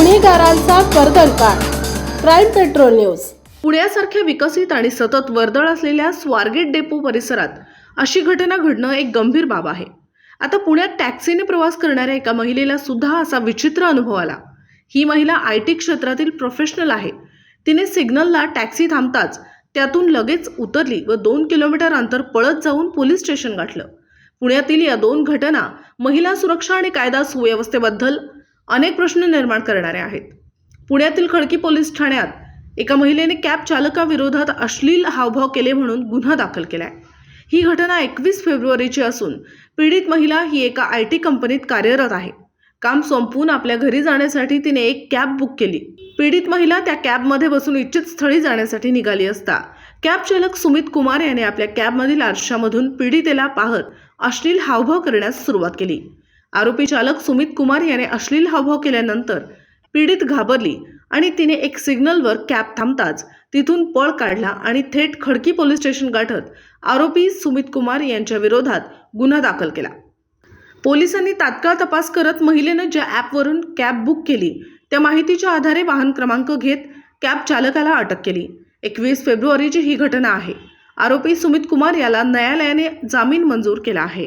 बातमीदारांचा कर्दनकाळ crime patrol news. पुण्यासारख्या विकसित आणि सतत वर्दळ असलेल्या स्वारगेट डेपो परिसरात अशी घटना घडणं एक गंभीर बाब आहे. आता पुण्यात टॅक्सीने प्रवास करणाऱ्या एका महिलेला सुद्धा असा विचित्र अनुभव आला. ही महिला आय टी क्षेत्रातील प्रोफेशनल आहे. तिने सिग्नलला टॅक्सी थांबताच त्यातून लगेच उतरली व दोन किलोमीटर अंतर पळत जाऊन पोलीस स्टेशन गाठलं. पुण्यातील या दोन घटना महिला सुरक्षा आणि कायदा सुव्यवस्थेबद्दल अनेक प्रश्न निर्माण करणारे आहेत. पुण्यातील खडकी पोलीस ठाण्यात एका महिलेने कॅब चालकाविरोधात अश्लील हावभाव केले म्हणून गुन्हा दाखल केलाय. ही घटना एकवीस फेब्रुवारीची असून पीडित महिला ही एका आय टी कंपनीत कार्यरत आहे. काम संपवून आपल्या घरी जाण्यासाठी तिने एक कॅब बुक केली. पीडित महिला त्या कॅबमध्ये बसून इच्छित स्थळी जाण्यासाठी निघाली असता कॅब चालक सुमित कुमार याने आपल्या कॅबमधील आरशामधून पीडितेला पाहत अश्लील हावभाव करण्यास सुरुवात केली. आरोपी चालक सुमित कुमार याने अश्लील हावभाव केल्यानंतर पीडित घाबरली आणि तिने एक सिग्नलवर कॅब थांबताच तिथून पळ काढला आणि थेट खडकी पोलीस स्टेशन गाठत आरोपी सुमित कुमार यांच्या विरोधात गुन्हा दाखल केला. पोलिसांनी तात्काळ तपास करत महिलेनं ज्या ॲपवरून कॅब बुक केली त्या माहितीच्या आधारे वाहन क्रमांक घेत कॅब चालकाला अटक केली. एकवीस फेब्रुवारीची ही घटना आहे. आरोपी सुमित कुमार याला न्यायालयाने जामीन मंजूर केला आहे.